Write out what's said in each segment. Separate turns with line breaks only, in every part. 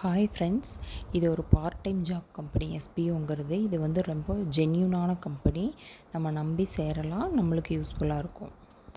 Hi friends இது ஒரு part time job company எஸ்பிஓங்கிறது இது வந்து ரொம்ப ஜென்யூனான கம்பெனி நம்ம நம்பி சேரலாம். நம்மளுக்கு யூஸ்ஃபுல்லாக இருக்கும்.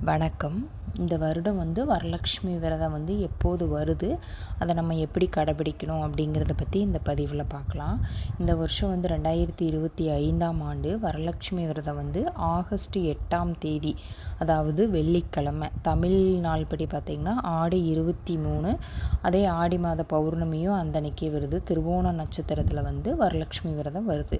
வணக்கம். இந்த வருடம் வந்து வரலட்சுமி விரதம் வந்து எப்போது வருது அதை நம்ம எப்படி கடைபிடிக்கணும் அப்படிங்கிறத பற்றி இந்த பதிவில் பார்க்கலாம். இந்த வருஷம் வந்து ரெண்டாயிரத்தி இருபத்தி ஐந்தாம் ஆண்டு வரலட்சுமி விரதம் வந்து ஆகஸ்ட் எட்டாம் தேதி அதாவது வெள்ளிக்கிழமை. தமிழ் நாள் படி பார்த்திங்கன்னா ஆடி இருபத்தி மூணு அதே ஆடி மாத பௌர்ணமியும் அந்தன்னைக்கே வருது. திருவோண நட்சத்திரத்தில் வந்து வரலட்சுமி விரதம் வருது.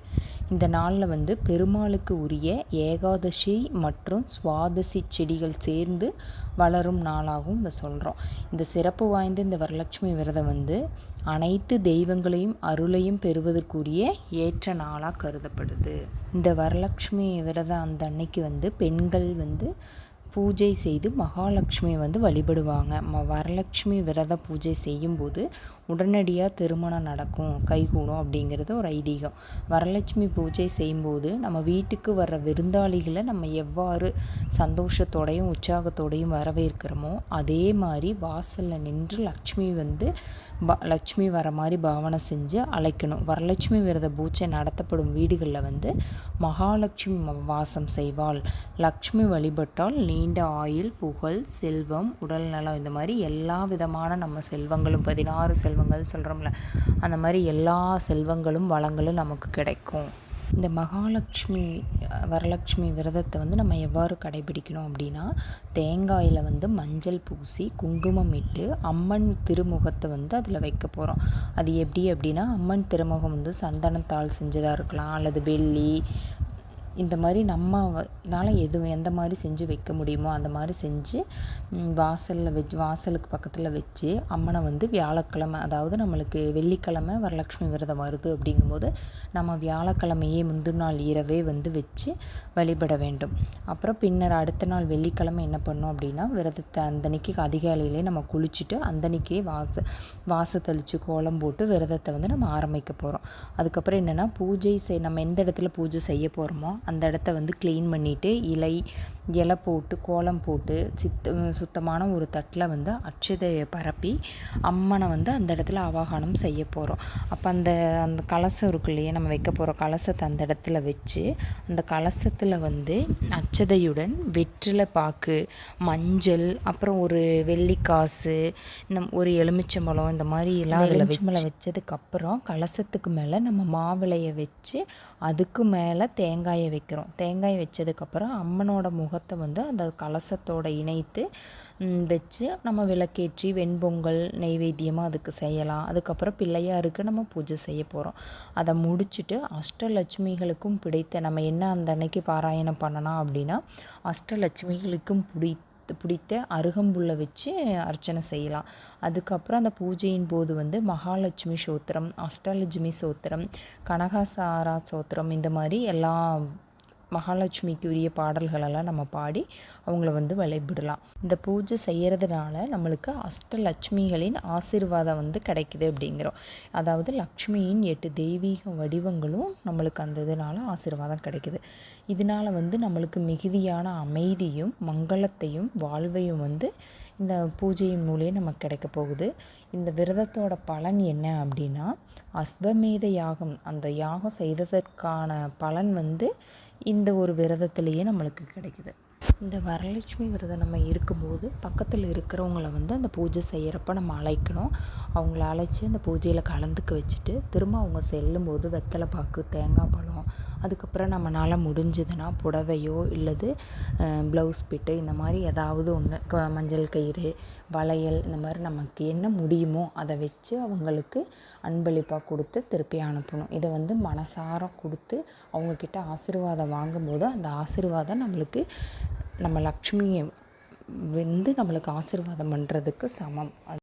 இந்த நாளில் வந்து பெருமாளுக்கு உரிய ஏகாதசி மற்றும் சுவாதசி செடிகள் சேர்ந்து வளரும் நாளாகவும் இதை சொல்கிறோம் இந்த சிறப்பு வாய்ந்த இந்த வரலட்சுமி விரதம் வந்து அனைத்து தெய்வங்களையும் அருளையும் பெறுவதற்குரிய ஏற்ற நாளாக கருதப்படுது. இந்த வரலட்சுமி விரதம் அந்த அன்னைக்கு வந்து பெண்கள் வந்து பூஜை செய்து மகாலட்சுமி வந்து வழிபடுவாங்க. ம வரலட்சுமி விரத பூஜை செய்யும்போது உடனடியாக திருமணம் நடக்கும் கைகூடும் அப்படிங்கிறது ஒரு ஐதீகம். வரலட்சுமி பூஜை செய்யும்போது நம்ம வீட்டுக்கு வர்ற விருந்தாளிகளை நம்ம எவ்வாறு சந்தோஷத்தோடையும் உற்சாகத்தோடையும் வரவேற்கிறோமோ அதே மாதிரி வாசலில் நின்று லக்ஷ்மி வந்து ப லட்சுமி வர மாதிரி பாவனை செஞ்சு அழைக்கணும். வரலட்சுமி விரத பூஜை நடத்தப்படும் வீடுகளில் வந்து மகாலட்சுமி வாசம் செய்வாள். லக்ஷ்மி வழிபட்டால் நீண்ட ஆயுள் புகழ் செல்வம் உடல் நலம் இந்த மாதிரி எல்லா விதமான நம்ம செல்வங்களும் பதினாறு செல்வங்கள் சொல்கிறோம்ல அந்த மாதிரி எல்லா செல்வங்களும் வளங்களும் நமக்கு கிடைக்கும். இந்த மகாலட்சுமி வரலட்சுமி விரதத்தை வந்து நம்ம எவ்வாறு கடைபிடிக்கணும் அப்படின்னா தேங்காயில் வந்து மஞ்சள் பூசி குங்குமம் இட்டு அம்மன் திருமுகத்தை வந்து அதில் வைக்க போகிறோம் அது எப்படி அப்படின்னா அம்மன் திருமுகம் வந்து சந்தனத்தால் செஞ்சதாக இருக்கலாம் அல்லது வெள்ளி இந்த மாதிரி நம்மனால எது எந்த மாதிரி செஞ்சு வைக்க முடியுமோ அந்த மாதிரி செஞ்சு வாசலில் வச்சு வாசலுக்கு பக்கத்தில் வச்சு அம்மனை வந்து வியாழக்கிழமை அதாவது நம்மளுக்கு வெள்ளிக்கிழமை வரலட்சுமி விரதம் வருது அப்படிங்கும்போது நம்ம வியாழக்கிழமையே முந்தின நாள் இரவே வந்து வச்சு வழிபட வேண்டும். அப்புறம் பின்னர் அடுத்த நாள் வெள்ளிக்கிழமை என்ன பண்ணோம் அப்படின்னா விரதத்தை அந்தன்னைக்கு அதிகாலையிலே நம்ம குளிச்சுட்டு அந்தன்னைக்கே வாச வாச தெளித்து கோலம் போட்டு விரதத்தை வந்து நம்ம ஆரம்பிக்க போகிறோம் அதுக்கப்புறம் என்னென்னா பூஜை செய் நம்ம எந்த இடத்துல பூஜை செய்ய போகிறோமோ அந்த இடத்த வந்து க்ளீன் பண்ணிவிட்டு இலை இலை போட்டு கோலம் போட்டு சித்த சுத்தமான ஒரு தட்டில் வந்து அட்சதையை பரப்பி அம்மனை வந்து அந்த இடத்துல அவாகனம் செய்ய போகிறோம் அப்போ அந்த அந்த கலசம் இருக்கு இல்லையா நம்ம வைக்க போகிற கலசத்தை அந்த இடத்துல வச்சு அந்த கலசத்தில் வந்து அச்சதையுடன் வெற்றிலை பாக்கு மஞ்சள் அப்புறம் ஒரு வெள்ளிக்காசு இந்த ஒரு எலுமிச்சம்பழம் இந்த மாதிரி எல்லாம் எலுமிச்சம்பழம் வச்சதுக்கப்புறம் கலசத்துக்கு மேலே நம்ம மாவிளையை வச்சு அதுக்கு மேலே தேங்காயை வைக்கிறோம். தேங்காய் வச்சதுக்கப்புறம் அம்மனோட முகத்தை வந்து அந்த கலசத்தோடு இணைத்து வச்சு நம்ம விளக்கேற்றி வெண்பொங்கல் நெய்வேத்தியமாக அதுக்கு செய்யலாம். அதுக்கப்புறம் பிள்ளையாருக்கு நம்ம பூஜை செய்ய போகிறோம் அதை முடிச்சுட்டு அஷ்டலட்சுமிகளுக்கும் பிடித்த நம்ம என்ன அந்த அன்னைக்கு பாராயணம் பண்ணலாம் அப்படின்னா அஷ்டலட்சுமிகளுக்கும் பிடி பிடித்த அருகம்புல்லை வச்சு அர்ச்சனை செய்யலாம். அதுக்கப்புறம் அந்த பூஜையின் போது வந்து மகாலட்சுமி சோத்திரம் அஷ்டலட்சுமி சோத்திரம் கனகாசாரா சோத்திரம் இந்த மாதிரி எல்லா மகாலட்சுமிக்கு உரிய பாடல்களெல்லாம் நம்ம பாடி அவங்கள வந்து வழிபடலாம். இந்த பூஜை செய்கிறதுனால நம்மளுக்கு அஷ்டலட்சுமிகளின் ஆசீர்வாதம் வந்து கிடைக்குது அப்படிங்கிறோம். அதாவது லக்ஷ்மியின் எட்டு தெய்வீக வடிவங்களும் நம்மளுக்கு அந்த இதனால் ஆசீர்வாதம் கிடைக்குது. இதனால் வந்து நம்மளுக்கு மிகுதியான அமைதியும் மங்களத்தையும் வாழ்வையும் வந்து இந்த பூஜையின் மூலியம் நமக்கு கிடைக்க போகுது. இந்த விரதத்தோட பலன் என்ன அப்படின்னா அஸ்வமேத யாகம் அந்த யாகம் செய்ததற்கான பலன் வந்து இந்த ஒரு விரதத்துலேயே நம்மளுக்கு கிடைக்குது. இந்த வரலட்சுமி விரதம் நம்ம இருக்கும்போது பக்கத்தில் இருக்கிறவங்கள வந்து அந்த பூஜை செய்கிறப்ப நம்ம அழைக்கணும். அவங்கள அழைச்சி அந்த பூஜையில் கலந்துக்க வச்சுட்டு திரும்ப அவங்க செல்லும்போது வெத்தலை பாக்கு தேங்காய் பழம் அதுக்கப்புறம் நம்மளால் முடிஞ்சதுன்னா புடவையோ இல்லது ப்ளவுஸ் பிட்டு இந்த மாதிரி ஏதாவது ஒன்று க மஞ்சள் கயிறு வளையல் இந்த மாதிரி நமக்கு என்ன முடியுமோ அதை வச்சு அவங்களுக்கு அன்பளிப்பாக கொடுத்து திருப்பி அனுப்பணும். இதை வந்து மனசார கொடுத்து அவங்கக்கிட்ட ஆசீர்வாதம் வாங்கும்போது அந்த ஆசீர்வாதம் நம்மளுக்கு நம்ம லக்ஷ்மியை வந்து நம்மளுக்கு ஆசீர்வாதம் பண்ணுறதுக்கு சமம்.